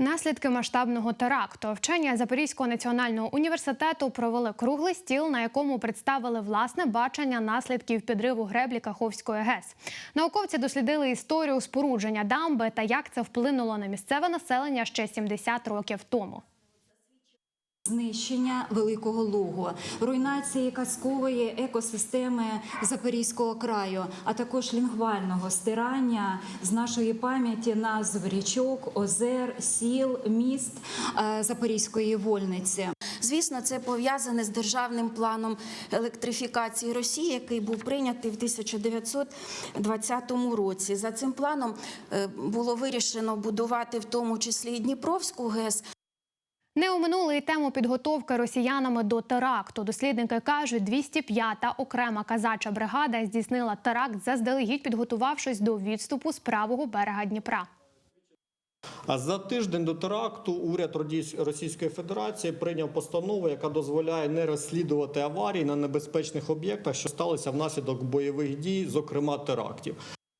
Наслідки масштабного теракту вчені Запорізького національного університету провели круглий стіл, на якому представили власне бачення наслідків підриву греблі Каховської ГЕС. Науковці дослідили історію спорудження дамби та як це вплинуло на місцеве населення ще 70 років тому. Знищення великого лугу, руйнації казкової екосистеми Запорізького краю, а також лінгвального стирання з нашої пам'яті назв річок, озер, сіл, міст е, Запорізької вольниці. Звісно, це пов'язане з державним планом електрифікації Росії, який був прийнятий в 1920 році. За цим планом е, було вирішено будувати в тому числі і Дніпровську ГЕС. Не оминули і тему підготовки росіянами до теракту. Дослідники кажуть, 205-та окрема казача бригада здійснила теракт, заздалегідь підготувавшись до відступу з правого берега Дніпра. А за тиждень до теракту уряд Російської Федерації прийняв постанову, яка дозволяє не розслідувати аварії на небезпечних об'єктах, що сталися внаслідок бойових дій, зокрема терактів.